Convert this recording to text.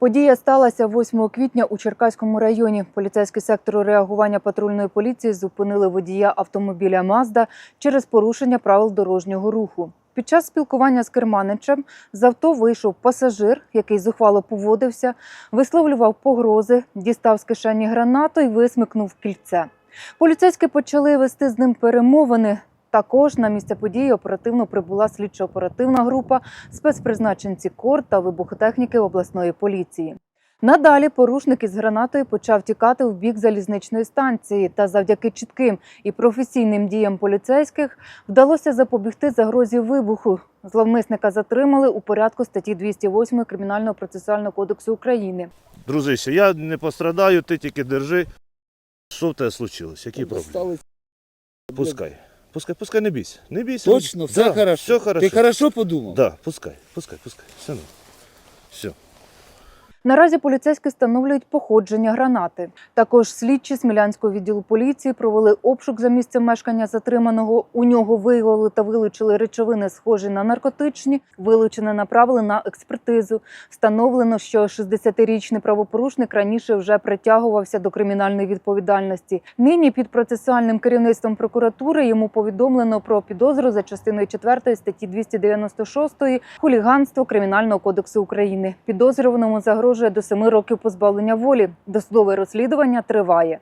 Подія сталася 8 квітня у Черкаському районі. Поліцейський сектор реагування патрульної поліції зупинили водія автомобіля Мазда через порушення правил дорожнього руху. Під час спілкування з керманичем з авто вийшов пасажир, який зухвало поводився, висловлював погрози, дістав з кишені гранату і висмикнув кільце. Поліцейські почали вести з ним перемовини. Також на місце події оперативно прибула слідчо-оперативна група, спецпризначенці КОР та вибухотехніки обласної поліції. Надалі порушник із гранатою почав тікати в бік залізничної станції, та завдяки чітким і професійним діям поліцейських вдалося запобігти загрозі вибуху. Зловмисника затримали у порядку статті 208 Кримінального процесуального кодексу України. Дружище, я не пострадаю, ти тільки держи. Що в тебе случилось? Які проблеми? Пускай. Пускай, пускай не бійся. Не бійся. Точно, все Да, хорошо. Все хорошо. Ти хорошо подумав? Да, пускай, пускай, пускай. Все, ну. все. Наразі поліцейські встановлюють походження гранати. Також слідчі Смілянського відділу поліції провели обшук за місцем мешкання затриманого. У нього виявили та вилучили речовини, схожі на наркотичні. Вилучене направили на експертизу. Встановлено, що 60-річний правопорушник раніше вже притягувався до кримінальної відповідальності. Нині під процесуальним керівництвом прокуратури йому повідомлено про підозру за частиною 4 статті 296 хуліганство Кримінального кодексу України. Підозрюваному загрожує до семи років позбавлення волі. Досудове розслідування триває.